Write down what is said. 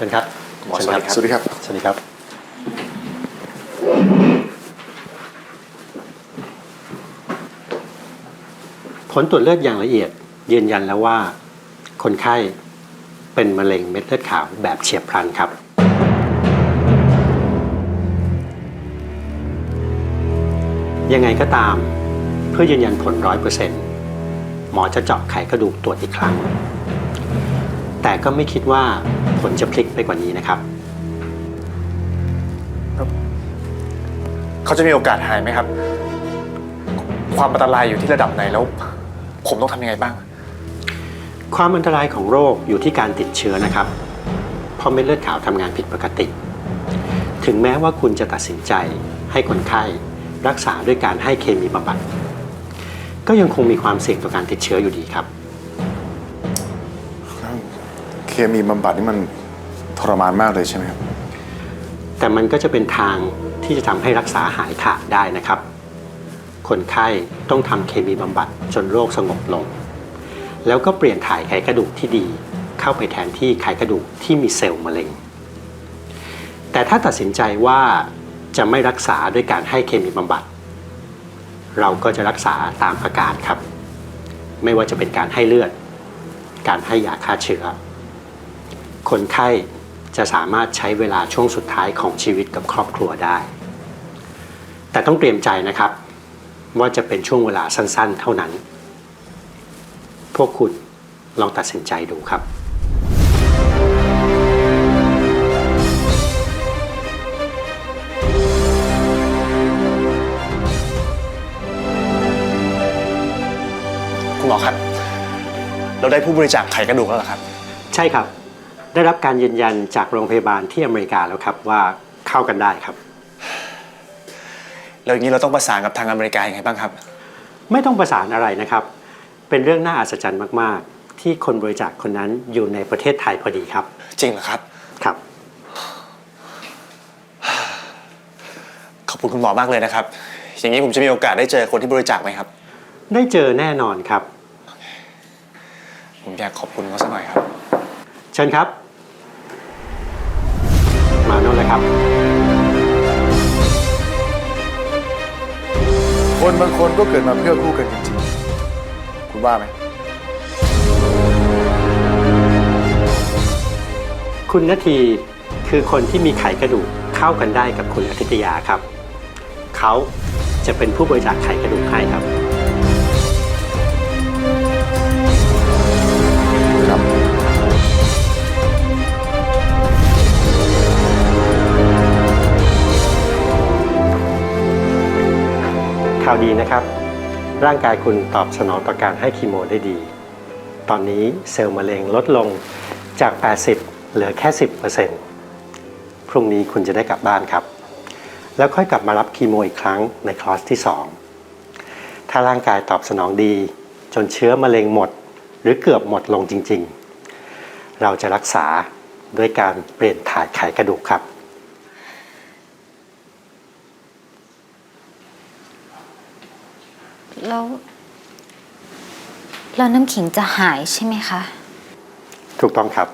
ชิญครับหมอเชิญสวัสดีครับ สวัสดีครับ ผลตรวจเลือดอย่างละเอียด ยืนยันแล้วว่า คนไข้เป็นมะเร็งเม็ดเลือดขาวแบบเฉียบพลันครับยังไงก็ตาม เพื่อยืนยันผลร้อยเปอร์เซ็นต์หมอจะเจาะไขกระดูกตรวจอีกครั้ง แต่ก็ไม่คิดว่า ผลจะพลิกไปกว่านี้นะครับ เขาจะมีโอกาสหายไหมครับ ความอันตรายอยู่ที่ระดับไหนแล้ว ผมต้องทำยังไงบ้าง ความอันตรายของโรคอยู่ที่การติดเชื้อนะครับ เพราะเม็ดเลือดขาวทำงานผิดปกติ ถึงแม้ว่าคุณจะตัดสินใจให้คนไข้รักษาด้วยการให้เคมีบำบัด ก็ยังคงมีความเสี่ยงต่อการติดเชื้ออยู่ดีครับ เคมีบำบัดนี่มันทรมานมากเลยใช่ไหมครับ แต่มันก็จะเป็นทางที่จะทำให้รักษาหายขาดได้นะครับ คนไข้ต้องทำเคมีบำบัดจนโรคสงบลง แล้วก็เปลี่ยนถ่ายไขกระดูกที่ดี เข้าไปแทนที่ไขกระดูกที่มีเซลล์มะเร็ง แต่ถ้าตัดสินใจว่าจะไม่รักษาด้วยการให้เคมีบำบัด เราก็จะรักษาตามอาการครับ ไม่ว่าจะเป็นการให้เลือด การให้ยาฆ่าเชื้อ คนไข้จะสามารถใช้เวลาช่วงสุดท้ายของชีวิตกับครอบครัวได้ แต่ต้องเตรียมใจนะครับ ว่าจะเป็นช่วงเวลาสั้นๆ เท่านั้น พวกคุณลองตัดสินใจดูครับคุณหมอครับ เราได้ผู้บริจาคไขกระดูกแล้วเหรอครับ ใช่ครับ ได้รับการยืนยันจากโรงพยาบาลที่อเมริกาแล้วครับว่าเข้ากันได้ครับ แล้วอย่างนี้เราต้องประสานกับทางอเมริกายังไงบ้างครับ ไม่ต้องประสานอะไรนะครับ เป็นเรื่องน่าอัศจรรย์มาก ๆ ที่คนบริจาคคนนั้นอยู่ในประเทศไทยพอดีครับ จริงเหรอครับ ครับ ขอบคุณคุณหมอมากเลยนะครับ อย่างนี้ผมจะมีโอกาสได้เจอคนที่บริจาคไหมครับ ได้เจอแน่นอนครับ ผมอยากขอบคุณเขาสักหน่อยครับ เชิญครับมาโน่นเลยครับ คนบางคนก็เกิดมาเพื่อคู่กันจริงๆ คุณว่าไหม คุณนาทีคือคนที่มีไขกระดูกเข้ากันได้กับคุณอาทิตยาครับ เขาจะเป็นผู้บริจาคไขกระดูกให้ครับครับ ข่าวดีนะครับ ร่างกายคุณตอบสนองต่อการให้คีโมได้ดี ตอนนี้เซลล์มะเร็งลดลงจาก 80 เหลือแค่ 10%พรุ่งนี้คุณจะได้กลับบ้านครับ แล้วค่อยกลับมารับคีโมอีกครั้งในคลอสที่ 2 ถ้าร่างกายตอบสนองดี จนเชื้อมะเร็งหมด หรือเกือบหมดลงจริงๆ เราจะรักษาด้วยการเปลี่ยนถ่ายไขกระดูกครับ แล้วแล้วน้ำขิงจะหายใช่ไหมคะ ถูกต้องครับ